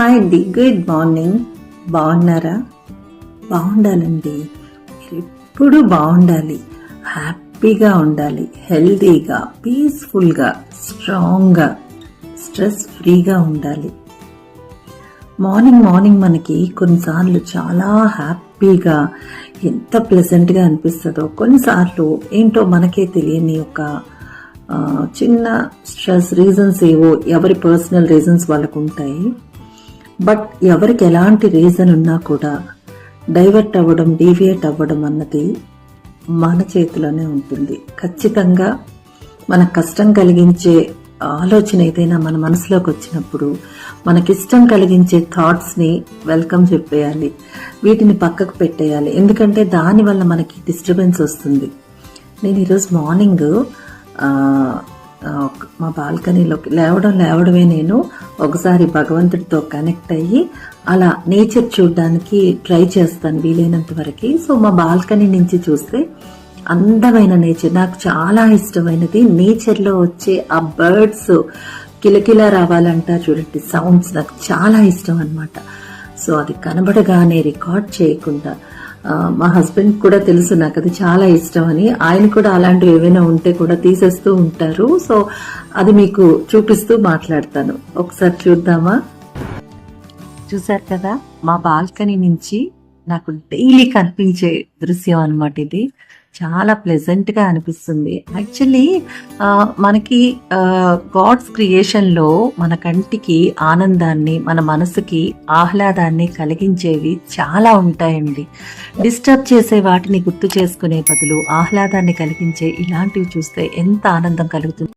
Hi అండి. Good morning. బాగున్నారా? బాగుండాలండి. మీరు ఎప్పుడు బాగుండాలి. హ్యాపీగా ఉండాలి. హెల్తీగా పీస్ఫుల్గా స్ట్రాంగ్గా స్ట్రెస్ ఫ్రీగా ఉండాలి. మార్నింగ్ మార్నింగ్ మనకి కొన్నిసార్లు చాలా హ్యాపీగా ఎంత ప్లెజెంట్గా అనిపిస్తుందో కొన్నిసార్లు ఏంటో మనకే తెలియని ఒక చిన్న స్ట్రెస్ రీజన్స్ ఏవో ఎవరి పర్సనల్ రీజన్స్ వాళ్ళకు ఉంటాయి బట్ ఎవరికి ఎలాంటి రీజన్ ఉన్నా కూడా డైవర్ట్ అవ్వడం డీవియేట్ అవ్వడం అన్నది మన చేతిలోనే ఉంటుంది. ఖచ్చితంగా మన కష్టం కలిగించే ఆలోచన ఏదైనా మన మనసులోకి వచ్చినప్పుడు మనకిష్టం కలిగించే థాట్స్ని వెల్కమ్ చెప్పేయాలి. వీటిని పక్కకు పెట్టేయాలి. ఎందుకంటే దానివల్ల మనకి డిస్టర్బెన్స్ వస్తుంది. నేను ఈరోజు మార్నింగ్ మా బాల్కనీలోకి లేవడం లేవడమే నేను ఒకసారి భగవంతుడితో కనెక్ట్ అయ్యి అలా నేచర్ చూడడానికి ట్రై చేస్తాను వీలైనంత వరకు. సో మా బాల్కనీ నుంచి చూస్తే అందమైన నేచర్ నాకు చాలా ఇష్టమైనది నేచర్లో వచ్చే ఆ బర్డ్స్ కిలకిల రావాలంట చూడండి సౌండ్స్ నాకు చాలా ఇష్టం అనమాట సో అది కనబడగానే రికార్డ్ చేయకుండా మా హస్బెండ్ కూడా తెలుసు నాకు అది చాలా ఇష్టం అని ఆయన కూడా అలాంటివి ఏవైనా ఉంటే కూడా తీసేస్తూ ఉంటారు. సో అది మీకు చూపిస్తూ మాట్లాడతాను. ఒకసారి చూద్దామా? చూసారు కదా మా బాల్కనీ నుంచి నాకు డైలీ కనిపించే దృశ్యం అన్నమాట ఇది. చాలా ప్లెజెంట్గా అనిపిస్తుంది. యాక్చువల్లీ మనకి గాడ్స్ క్రియేషన్లో మన కంటికి ఆనందాన్ని మన మనసుకి ఆహ్లాదాన్ని కలిగించేవి చాలా ఉంటాయండి. డిస్టర్బ్ చేసే వాటిని గుర్తు చేసుకునే బదులు ఆహ్లాదాన్ని కలిగించే ఇలాంటివి చూస్తే ఎంత ఆనందం కలుగుతుంది.